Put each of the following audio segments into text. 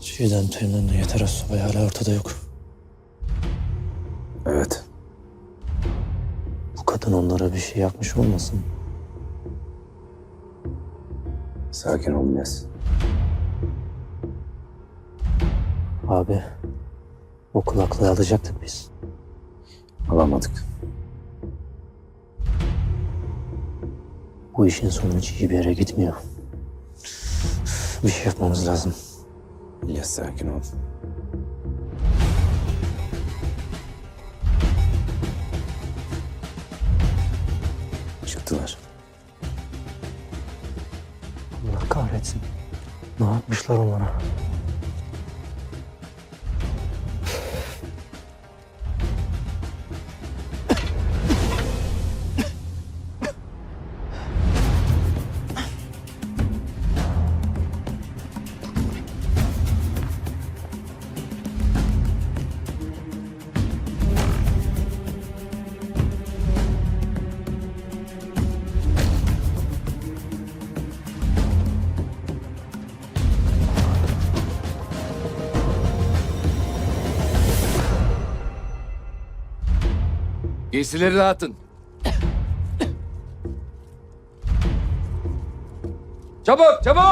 Çiğdem Teğmen'le Yeter Asubay hala ortada yok. Evet. Bu kadın onlara bir şey yapmış olmasın? Sakin ol biraz. Abi, o kulaklığı alacaktık biz. Alamadık. Bu işin sonu hiç iyi bir yere gitmiyor. Bir şey yapmamız lazım. İlyas sakin ol. Çıktılar. Allah kahretsin. Ne yapmışlar onlara? Giysileri dağıtın. çabuk, çabuk!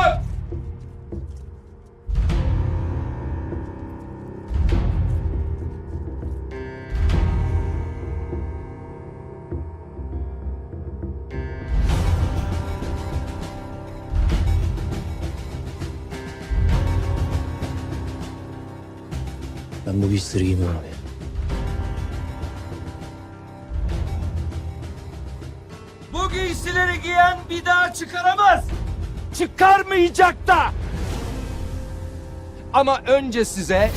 Ben bu giysileri giymem abi. Giysileri giyen bir daha çıkaramaz. Çıkarmayacak da. Ama önce size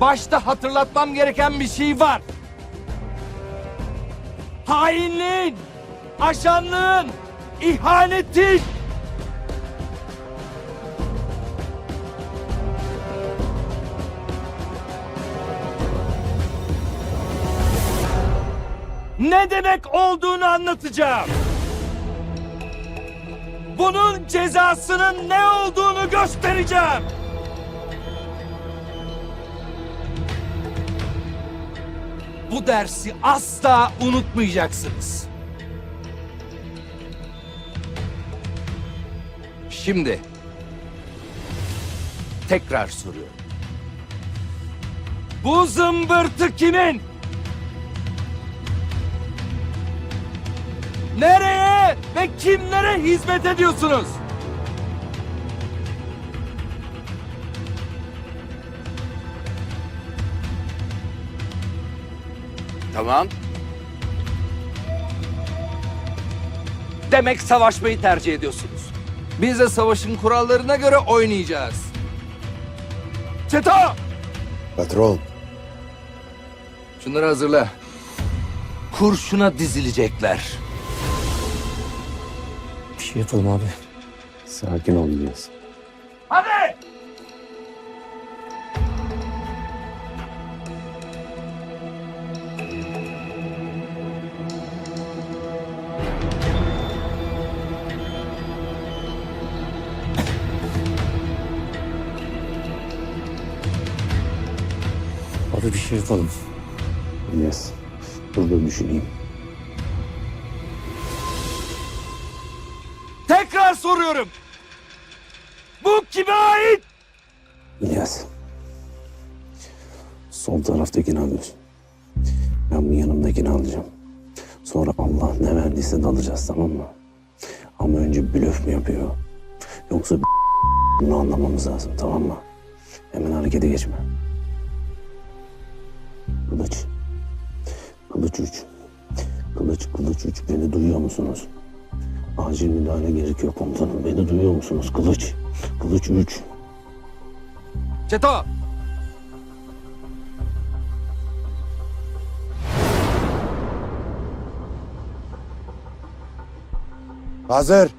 başta hatırlatmam gereken bir şey var. Hainliğin, aşanlığın, ihanetin ne demek olduğunu anlatacağım. Bunun cezasının ne olduğunu göstereceğim. Bu dersi asla unutmayacaksınız. Şimdi tekrar soruyorum. Bu zımbırtı kimin? Nereye ve kimlere hizmet ediyorsunuz? Tamam. Demek savaşmayı tercih ediyorsunuz. Biz de savaşın kurallarına göre oynayacağız. Çeto! Patron. Şunları hazırla. Kurşuna dizilecekler. Şey yapalım abi. Sakin ol İlyas. Hadi! Abi bir şey yapalım. İlyas. Dur dur düşüneyim. Soruyorum. Bu kime ait? İlyas. Sol taraftakini alıyorsun. Ben bu yanımdakini alacağım. Sonra Allah ne verdiyse dalacağız tamam mı? Ama önce blöf mü yapıyor? Yoksa bunu anlamamız lazım tamam mı? Hemen harekete geçme. Kılıç. Kılıç üç. Kılıç, kılıç üç. Beni duyuyor musunuz? Acil müdahale gerekiyor komutanım. Beni duyuyor musunuz? Kılıç. Kılıç üç. Çeto! Hazır.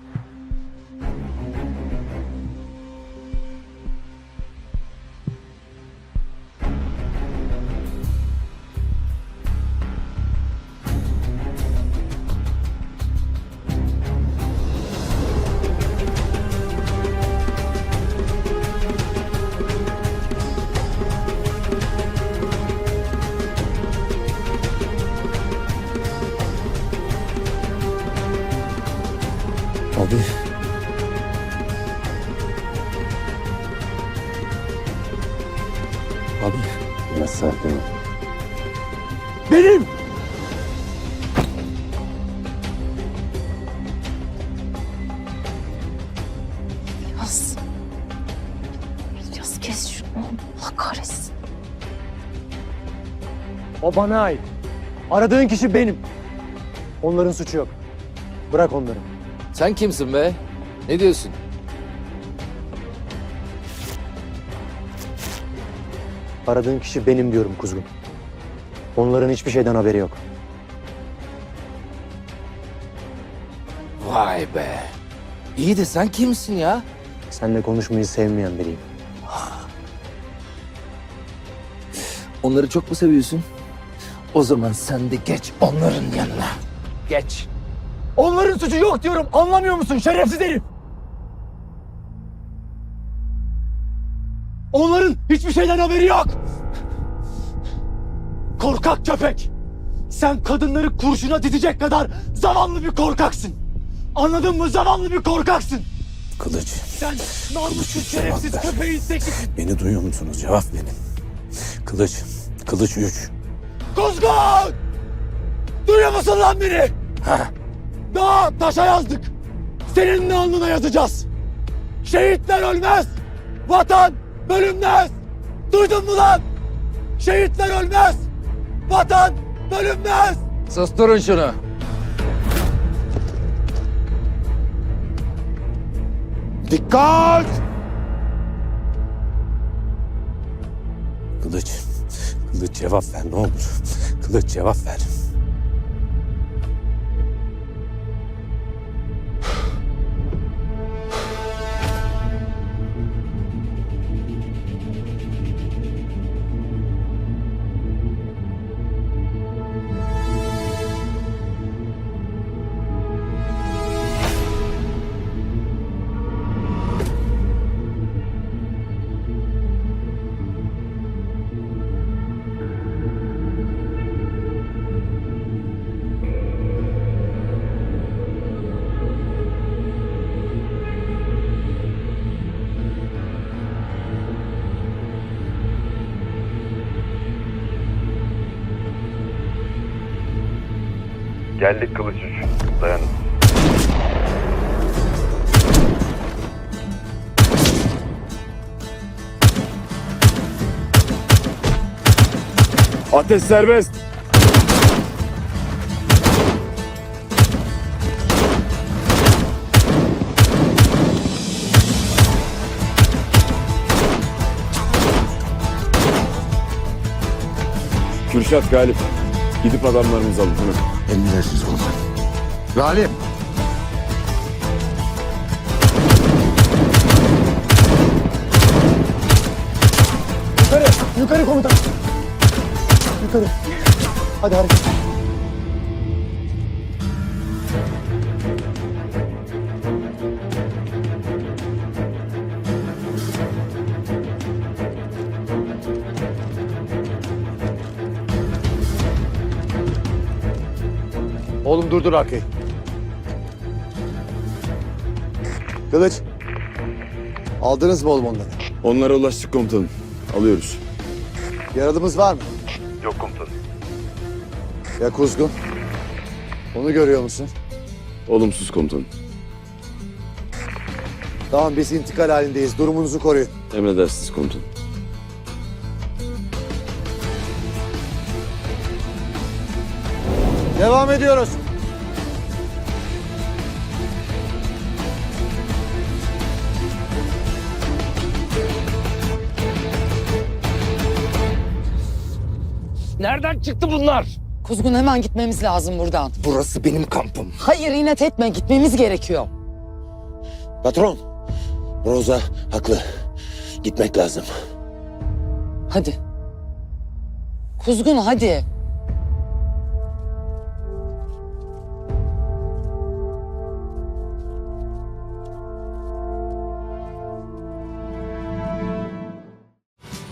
Tabii. Abi. Nasıl değil? Benim! İlyas. İlyas kes şunu. Allah. O bana ait. Aradığın kişi benim. Onların suçu yok. Bırak onları. Sen kimsin be? Ne diyorsun? Aradığın kişi benim diyorum kuzgun. Onların hiçbir şeyden haberi yok. Vay be. İyi de sen kimsin ya? Seninle konuşmayı sevmeyen biriyim. Onları çok mu seviyorsun? O zaman sen de geç onların yanına. Geç. Onların suçu yok diyorum. Anlamıyor musun şerefsiz herif? Onların hiçbir şeyden haberi yok. Korkak köpek. Sen kadınları kurşuna dizecek kadar zavallı bir korkaksın. Anladın mı? Zavallı bir korkaksın. Kılıç. Sen namussuz şerefsiz köpeğin tekisin. Beni duyuyor musunuz? Cevap verin. Kılıç. Kılıç 3. Kuzgun! Duyuyor musun lan beni? Daha taşa yazdık. Senin de alnına yazacağız. Şehitler ölmez. Vatan bölünmez. Duydun mu lan? Şehitler ölmez. Vatan bölünmez. Susturun şunu. Dikkat! Kılıç. Kılıç cevap ver ne olur. Kılıç cevap ver. Geldik kılıç üç. Dayanın. Ateş serbest. Kürşat Galip. Gidip adamlarımızı alın hemen. Emredersiniz komutanım. Galip. Yukarı, yukarı komutan. Yukarı. Hadi hareket. Oğlum durdur arkayı. Kılıç. Aldınız mı oğlum onları? Onlara ulaştık komutanım. Alıyoruz. Yaradımız var mı? Yok komutanım. Ya Kuzgun? Onu görüyor musun? Olumsuz komutanım. Tamam biz intikal halindeyiz. Durumunuzu koruyun. Emredersiniz komutanım. Devam ediyoruz. Nereden çıktı bunlar? Kuzgun hemen gitmemiz lazım buradan. Burası benim kampım. Hayır inat etme gitmemiz gerekiyor. Patron. Roza haklı. Gitmek lazım. Hadi. Kuzgun hadi.